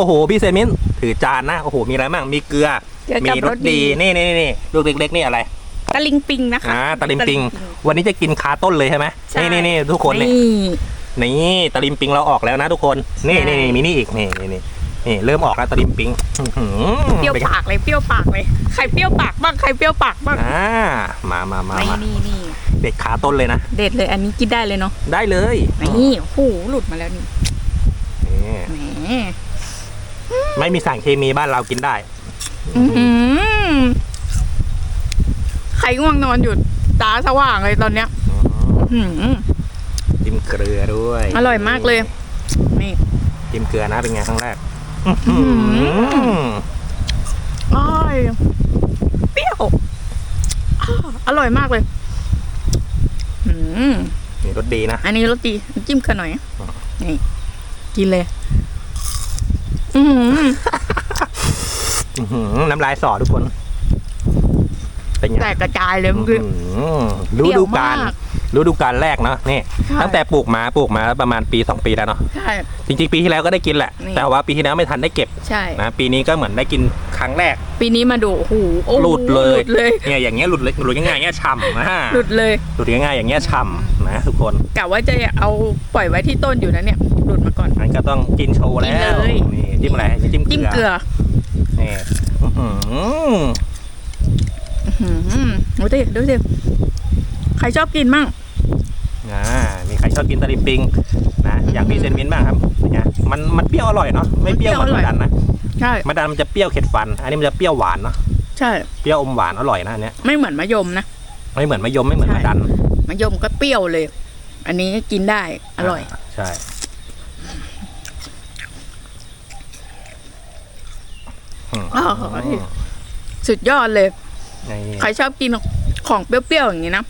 โอ้โหพี่เซมินถือจานนะโอ้โหมีอะไรบ้างมีเกลือ เกลือมีกับรรสสดีดี นี่นี่นี่ลูกเล็กๆนี่อะไรตะลิงปิงนะคะ อ่าตะลิมปิง วันนี้จะกินคาต้นเลยใช่ไหมใช่ นี่นี่นี่ทุกคนนี่นี่ นี่ตะลิมปิงเราออกแล้วนะทุกคนนี่ใช่ นี่นี่มีนี่อีกนี่นี่นี่นี่เริ่มออกแล้วตะลิมปิงอื้อหือเปรี้ยวป็นไงปากเลยเปรี้ยวปากเลยใครเปรี้ยวปากบ้างใครเปรี้ยวปากบ้างอ่ามามามานี่มานี่นี่เด็ดขาต้นเลยนะเด็ดเลยอันนี้กินได้เลยเนาะได้เลยนี่โอ้โหหลุดมาแล้วนี่นี่แหม ไม่มีสารเคมีบ้านเรากินได้ อื้อหือใครง่วงนอนอยู่ตาสว่างเลยตอนเนี้ยอืมอื้อหือ จิ้มเกลือด้วยอร่อยมากเลย นี่ จิ้มเกลือนะเป็นไงครั้งแรกอื้อหืออร่อยเปรี้ยวอ้าอร่อยมากเลยอืมนี่รสดีนะ อันนี้รสดี จิ้มกันหน่อยอ๋อนี่ กินเลย อือหื ออื้อหือน้ำลายสอทุกคน เป็นไงแตกกระจายเลยเมื่อกี้อื้อหือฤดูกาลเปรี้ยวมากฤดูกาลแรกเนาะนี่ ใช่ ตั้งแต่ปลูกมาปลูกมาประมาณปี2ปีแล้วเนาะใช่ จริงๆปีที่แล้วก็ได้กินแหละ นี่ แต่ว่าปีที่แล้วไม่ทันได้เก็บใช่ นะปีนี้ก็เหมือนได้กิน ครั้งแรก ปีนี้มาดูโอ้โหโอ้โหลุดเลยหลุดเลย เนี่ยอย่างเงี้ยหลุดเลยหลุดง่ายๆอย่างเงี้ยฉ่ำนะหลุดเลยหลุดง่ายๆอย่างเงี้ยฉ่ำนะทุกคนกะว่าจะเอาปล่อยไว้ที่ต้นอยู่นะเนี่ยหลุดมาก่อนงั้นก็ต้องกินโชว์แล้ว กินเลย นี่จิ้มอะไรจิ้มจิ้มเกเกลืลืออนี่อื้อหืออื้อหือดูสิดูสิใครชอบกินมั่ง อ่ามีใครชอบกินตะลิมปิงนะอย่างพี่เซนมินบ้างครับเป็นไงมันมันเปรี้ยวอร่อยเนาะไม่เปรี้ยวเหมือนเปรี้มะยวอร่อยดันนะ ใช่มะดันมันจะเปรี้ยวเข็ดฟัน อันนี้มันจะเปรี้ยวหวานเนาะใช่ เปรี้ยวอมหวานอร่อยนะอันเนี้ยไม่เหมือนมะยมนะไม่เหมือนมะยมไม่เหมือนใช่มะดันมะยมก็เปรี้ยวเลย อันนี้กินได้อร่อยาใช่อืมอ้าวสุดยอดเลยนี่ใครชอบกินของเปรี้ยวๆอย่างนี้นะ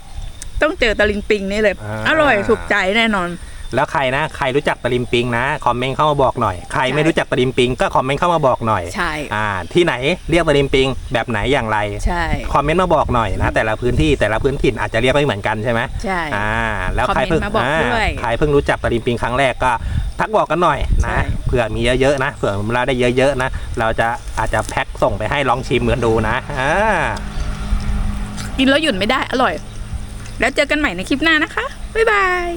ต้องเจอตะลิงปิงนี่เลย อร่อยถูกใจแน่นอน แล้วใครนะ ใครรู้จักตะลิมปิงนะ คอมเมนต์เข้ามาบอกหน่อย ใครไม่ใช่รู้จักตะลิมปิงก็คอมเมนต์เข้ามาบอกหน่อยใช่อ่าที่ไหนเรียกตะลิมปิงแบบไหนอย่างไรใช่คอมเมนต์มาบอกหน่อยนะ แต่ละพื้นที่แต่ละพื้นถิ่นอาจจะเรียกไม่เหมือนกันใช่ไหมใช่อ่าแล้วใครเพิ่งคอมเมนต์มาบอกอ่าด้วยใครเพิ่งรู้จักตะลิมปิงครั้งแรกก็ทักบอกกันหน่อยใช่นะเผื่อมีเยอะๆนะเผื่อเราได้เยอะๆนะ เราจะอาจจะแพ็คส่งไปให้ลองชิมกันดูนะอ่ากินแล้วหยุดไม่ได้อร่อย แล้วเจอกันใหม่ในคลิปหน้านะคะ บ๊ายบาย